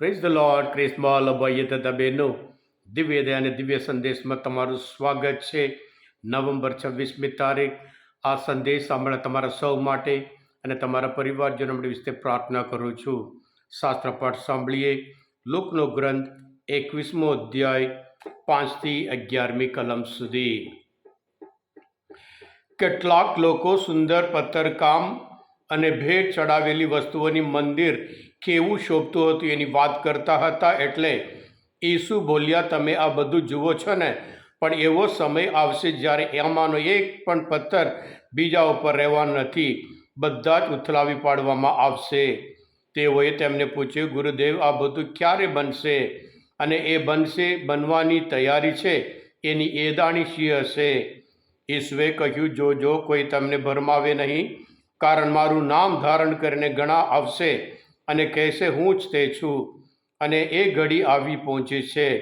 Praise the lord ક્રિસ્મોલ ભાઈએ તથા બહેનો દિવ્ય દયા અને દિવ્ય સંદેશમાં તમારું સ્વાગત છે. નવેમ્બર છવ્વીસમી તારીખ. આ સંદેશ સાંભળવા તમારા સૌ માટે અને તમારા પરિવારજનો માટે વિશે પ્રાર્થના કરું છું. શાસ્ત્ર પાઠ સાંભળીએ. લોકનો ગ્રંથ એકવીસમો અધ્યાય, પાંચથી અગિયારમી કલમ સુધી. કેટલાક લોકો સુંદર પથ્થરકામ અને ભેટ ચડાવેલી વસ્તુઓની મંદિર કેવું શોભતું હતું એની વાત કરતા હતા એટલે ઈસુ બોલ્યા, તમે આ બધું જુઓ છો ને, પણ એવો સમય આવશે જ્યારે એમાંનો એક પણ પથ્થર બીજા ઉપર રહેવાનો નથી, બધા જ ઉથલાવી પાડવામાં આવશે. તેઓએ તેમને પૂછ્યું, ગુરુદેવ, આ બધું ક્યારે બનશે? અને એ બનશે બનવાની તૈયારી છે? એની એદાણી શી હશે? ઈસુએ કહ્યું, જો જો, કોઈ તમને ભરમાવે નહીં, કારણ મારું નામ ધારણ કરીને ઘણા આવશે અને કહેશે, હું જ તે છું. અને એ ઘડી આવી પહોંચી છે.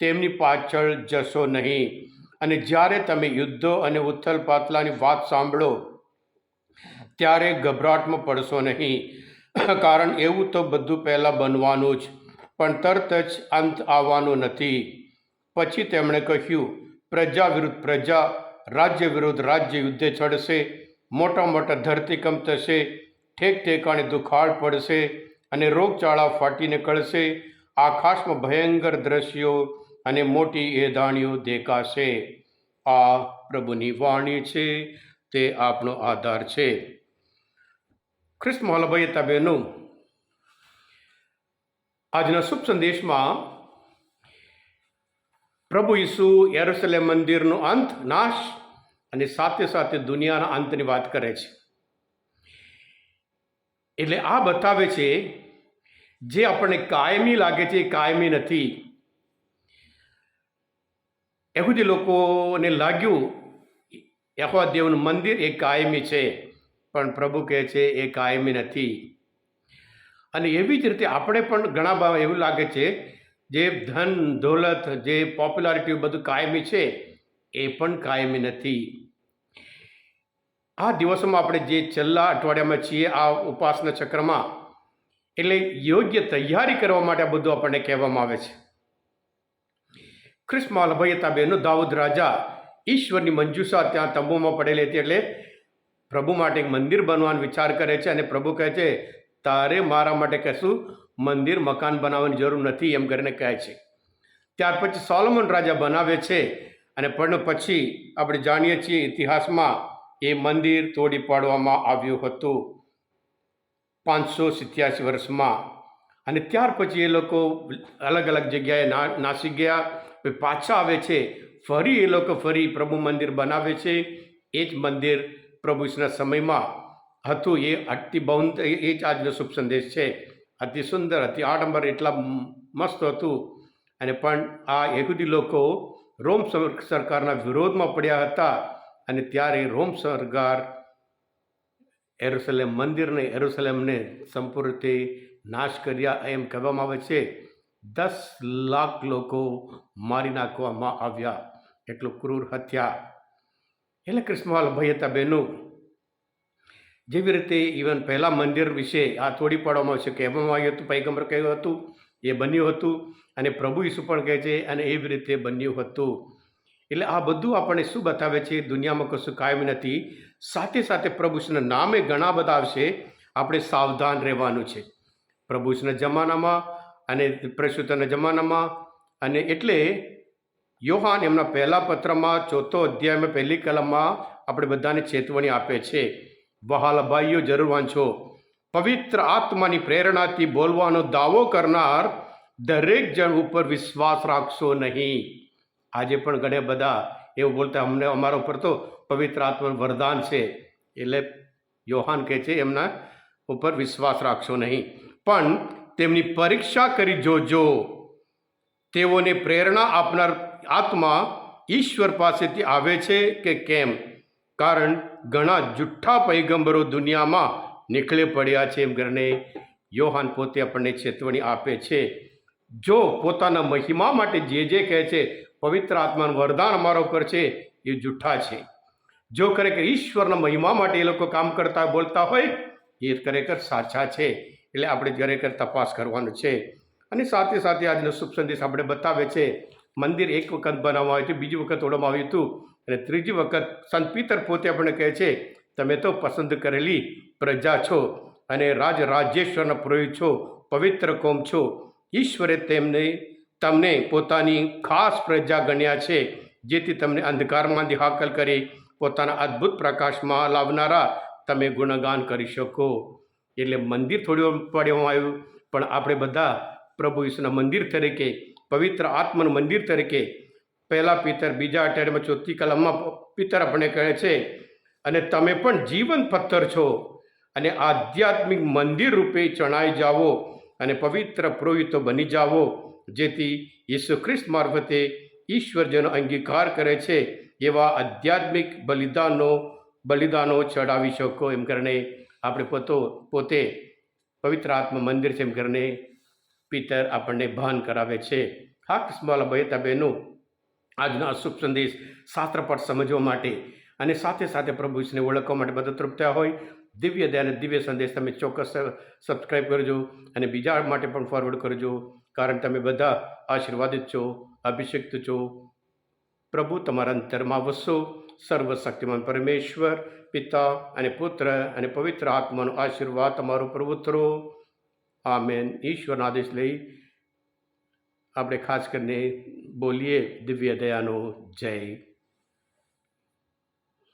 તેમની પાછળ જશો નહીં. અને જ્યારે તમે યુદ્ધો અને ઉથલ પાથલાની વાત સાંભળો, ત્યારે ગભરાટમાં પડશો નહીં. કારણ એવું તો બધું પહેલાં બનવાનું જ, પણ તરત જ અંત આવવાનો નથી. પછી તેમણે કહ્યું, પ્રજા વિરુદ્ધ પ્રજા, રાજ્ય વિરુદ્ધ રાજ્ય યુદ્ધે ચડશે, મોટા મોટા ધરતીકંપ થશે, ઠેક ઠેકાણે દુખાળ પડશે અને રોગચાળા ફાટી નીકળશે આકાશમાં ભયંકર દ્રશ્યો અને મોટી એધાણીઓ દેખાશે. આ પ્રભુની વાણી છે, તે આપણો આધાર છે. ખ્રિસ્ત મોહલભાઈ તબેનું. આજના શુભ સંદેશમાં પ્રભુ ઈસુ એરોસલે મંદિરનો અંત નાશ અને સાથે સાથે દુનિયાના અંતની વાત કરે છે. એટલે આ બતાવે છે જે આપણને કાયમી લાગે છે એ કાયમી નથી. એવું જે લોકોને લાગ્યું યહોવા દેવનું મંદિર એ કાયમી છે, પણ પ્રભુ કહે છે એ કાયમી નથી. અને એવી જ રીતે આપણે પણ ઘણા બધા એવું લાગે છે, જે ધન, દોલત, જે પોપ્યુલારિટી બધું કાયમી છે, એ પણ કાયમી નથી. આ દિવસોમાં આપણે જે છેલ્લા અઠવાડિયામાં છીએ, આ ઉપાસના ચક્રમાં એટલે યોગ્ય તૈયારી કરવા માટે આ બધું આપણને કહેવામાં આવે છે. ખ્રિસ્મા અભયતા બેનો દાઉદ રાજા ઈશ્વરની મંજુષા ત્યાં તંબુમાં પડેલી હતી એટલે પ્રભુ માટે એક મંદિર બનવાનો વિચાર કરે છે અને પ્રભુ કહે છે, તારે મારા માટે કશું મંદિર, મકાન બનાવવાની જરૂર નથી, એમ કરીને કહે છે. ત્યાર પછી સોલોમન રાજા બનાવે છે અને પણ પછી આપણે જાણીએ છીએ ઇતિહાસમાં એ મંદિર તોડી પાડવામાં આવ્યું હતું. પાંચસો સિત્યાસી વર્ષમાં. અને ત્યાર પછી એ લોકો અલગ અલગ જગ્યાએ નાસી ગયા. પાછા આવે છે. ફરી એ લોકો ફરી પ્રભુ મંદિર બનાવે છે. એ જ મંદિર પ્રભુના સમયમાં હતું. એ અતિ બહુ એ જ આજનો શુભ સંદેશ છે. અતિ સુંદર, અતિ આડંબર, એટલા મસ્ત હતું. અને પણ આ યહૂદી લોકો રોમ સરકારના વિરોધમાં પડ્યા હતા. અને ત્યારે રોમ સરકાર એરુસલેમ મંદિરને એરુસલેમને સંપૂર્ણ રીતે નાશ કર્યા એમ કહેવામાં આવે છે. દસ લાખ લોકો મારી નાખવામાં આવ્યા. એટલું ક્રૂર હત્યા. એટલે કૃષ્ણવાલ ભાઈ હતા બહેનો જેવી રીતે ઇવન પહેલાં મંદિર વિશે આ તોડી પાડવામાં આવશે કહેવામાં આવ્યું હતું, પૈગંબર કહ્યું હતું, એ બન્યું હતું અને પ્રભુ ઈસુ પણ કહે છે અને એવી રીતે બન્યું હતું. એટલે આ બધું આપણને શું બતાવે છે? દુનિયામાં કશું કાયમ નથી. સાથે સાથે પ્રભુના નામે ઘણા બધા આવશે. આપણે સાવધાન રહેવાનું છે. પ્રભુના જમાનામાં અને પ્રસુતના જમાનામાં અને એટલે યોહાન એમના પહેલા પત્રમાં ચોથો અધ્યાયમાં પહેલી કલમમાં આપણે બધાને ચેતવણી આપે છે. વહાલભાઈઓ જરૂર વાંચો. પવિત્ર આત્માની પ્રેરણાથી બોલવાનો દાવો કરનાર દરેક જણ ઉપર વિશ્વાસ રાખશો નહીં. આજે પણ ઘણા બધા એવું બોલતા અમને અમારા ઉપર તો પવિત્ર આત્મા વરદાન છે. એટલે યોહાન કહે છે, એમના ઉપર વિશ્વાસ રાખશો નહીં. પણ તેમની પરીક્ષા કરી જોજો. તેઓને પ્રેરણા આપનાર આત્મા ઈશ્વર પાસેથી આવે છે કે કેમ? કારણ ઘણા જુઠ્ઠા પૈગંબરો દુનિયામાં નીકળે પડ્યા છે એમ કરીને યોહાન પોતે આપણને ચેતવણી આપે છે. જો પોતાના મહિમા માટે જે જે કહે છે પવિત્ર આત્માનું વરદાન અમારા ઉપર છે, એ જુઠ્ઠા છે. જો ખરેખર ઈશ્વરના મહિમા માટે એ લોકો કામ કરતા બોલતા હોય, એ ખરેખર સાચા છે. એટલે આપણે ખરેખર તપાસ કરવાનું છે. અને સાથે સાથે આજનો શુભ સંદેશ આપણે બતાવે છે. મંદિર એક વખત બનાવવામાં આવ્યું હતું, બીજી વખત ઓળવામાં આવ્યું હતું, અને ત્રીજી વખત સંત પિતર પોતે આપણને કહે છે, તમે તો પસંદ કરેલી પ્રજા છો, અને રાજ રાજેશ્વરના પુરોહિત છો, પવિત્ર કોમ છો. ઈશ્વરે તેમને તમને પોતાની ખાસ પ્રજા ગણ્યા છે, જેથી તમને અંધકારમાંથી હાકલ કરી પોતાના અદ્ભુત પ્રકાશમાં લાવનારા તમે ગુણગાન કરી શકો. એટલે મંદિર થોડું પડ્યું આવ્યું, પણ આપણે બધા પ્રભુ ઈસુના મંદિર તરીકે, પવિત્ર આત્માનું મંદિર તરીકે, પહેલાં પિતર, બીજા અઠવાડિયામાં ચોથી કલમમાં પિતર આપણને કહે છે, અને તમે પણ જીવન પથ્થર છો, અને આધ્યાત્મિક મંદિર રૂપે ચણાઈ જાઓ, અને પવિત્ર પુરોહિતો બની જાઓ. જેથી ઈસુ ખ્રિસ્ત મારફતે ઈશ્વર જેનો અંગીકાર કરે છે એવા આધ્યાત્મિક બલિદાનો બલિદાનો ચડાવી શકો એમ કરીને આપણે પોતો, પોતે પવિત્ર આત્મા મંદિર છે એમ કરીને પિતર આપણને ભાન કરાવે છે. હા કિસ્માલા બહેતા બહેનો આજનો અશુભ સંદેશ શાસ્ત્ર પર સમજવા માટે અને સાથે સાથે પ્રભુ ઈશ્વરને ઓળખવા માટે મદદરૂપ થયા હોય, દિવ્ય દયા અને દિવ્ય સંદેશ તમે ચોક્કસ સબસ્ક્રાઈબ કરજો અને બીજા માટે પણ ફોરવર્ડ કરજો. કારણ તમે બધા આશીર્વાદિત છો, અભિષિક્ત છો. પ્રભુ, તમારા અંતરમાં વસો. સર્વશક્તિમાન પરમેશ્વર, પિતા અને પુત્ર અને પવિત્ર આત્માનો આશીર્વાદ તમારો પ્રભુત્રો મેન ઈશ્વરના આદેશ લઈ આપણે ખાસ કરીને બોલીએ દિવ્ય દયાનો જય.